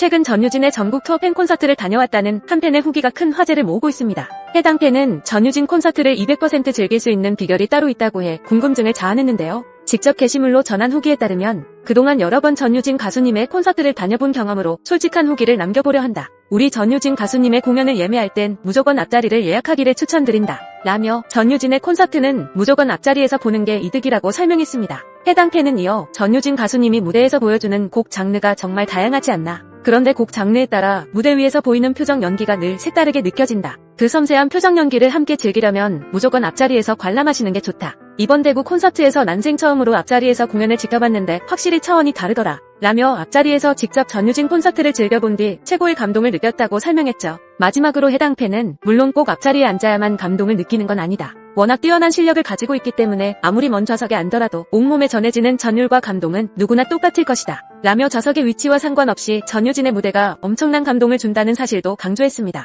최근 전유진의 전국 투어 팬 콘서트를 다녀왔다는 한 팬의 후기가 큰 화제를 모으고 있습니다. 해당 팬은 전유진 콘서트를 200% 즐길 수 있는 비결이 따로 있다고 해 궁금증을 자아냈는데요. 직접 게시물로 전한 후기에 따르면 그동안 여러 번 전유진 가수님의 콘서트를 다녀본 경험으로 솔직한 후기를 남겨보려 한다. 우리 전유진 가수님의 공연을 예매할 땐 무조건 앞자리를 예약하기를 추천드린다. 라며 전유진의 콘서트는 무조건 앞자리에서 보는 게 이득이라고 설명했습니다. 해당 팬은 이어 전유진 가수님이 무대에서 보여주는 곡 장르가 정말 다양하지 않나. 그런데 곡 장르에 따라 무대 위에서 보이는 표정 연기가 늘 색다르게 느껴진다. 그 섬세한 표정 연기를 함께 즐기려면 무조건 앞자리에서 관람하시는 게 좋다. 이번 대구 콘서트에서 난생 처음으로 앞자리에서 공연을 지켜봤는데 확실히 차원이 다르더라. 라며 앞자리에서 직접 전유진 콘서트를 즐겨본 뒤 최고의 감동을 느꼈다고 설명했죠. 마지막으로 해당 팬은 물론 꼭 앞자리에 앉아야만 감동을 느끼는 건 아니다. 워낙 뛰어난 실력을 가지고 있기 때문에 아무리 먼 좌석에 앉더라도 온몸에 전해지는 전율과 감동은 누구나 똑같을 것이다. 라며 좌석의 위치와 상관없이 전유진의 무대가 엄청난 감동을 준다는 사실도 강조했습니다.